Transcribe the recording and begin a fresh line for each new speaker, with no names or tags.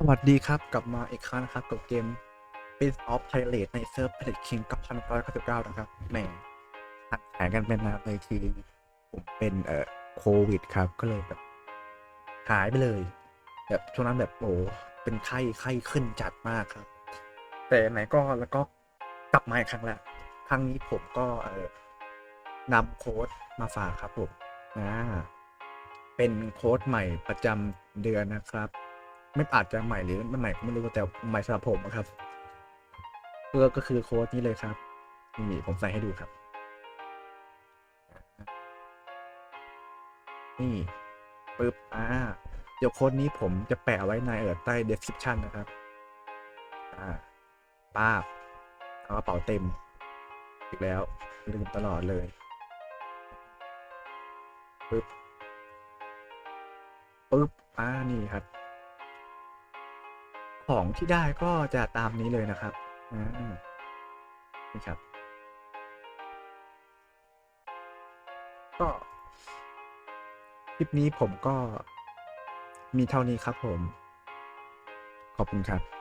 สวัสดีครับ กลับมาอีกครั้งนะครับ กับเกม Prince of Thailand ในเซิร์ฟ p l a t King กับพันร้อยเก้าสิบเก้านะครับแหมหักแขนกันเป็นนานเลยคือผมเป็นเอ่อโควิดครับ ก็เลยแบบหายไปเลย แบบช่วงนั้นแบบโอ้เป็นไข้ไข้ขึ้นจัดมากครับ แต่ไหนก็แล้วก็กลับมาอีกครั้งล้วครั้งนี้ผมก็เออนำโค้ดมาฝากครับผมอ่าเป็นโค้ดใหม่ประจำเดือนนะครับ ไม่อาจจะใหม่หรือไม่ใหม่ก็ไม่รู้แต่ใหม่สำหรับผมนะครับเพื่อก็คือโค้ดนี้เลยครับนี่ผมใส่ให้ดูครับ นี่ปึ๊บอ่าเดี๋ยวโค้ดนี้ผมจะแปะไว้ในเออใต้ description นะครับ อ่าป้าบเอากระเป๋าเต็ม อีกแล้วลืมตลอดเลยปึ๊บปึ๊บอ่านี่ครับ ของที่ได้ก็จะตามนี้เลยนะครับนี่ครับ ก็คลิปนี้ผมก็มีเท่านี้ครับผม ขอบคุณครับ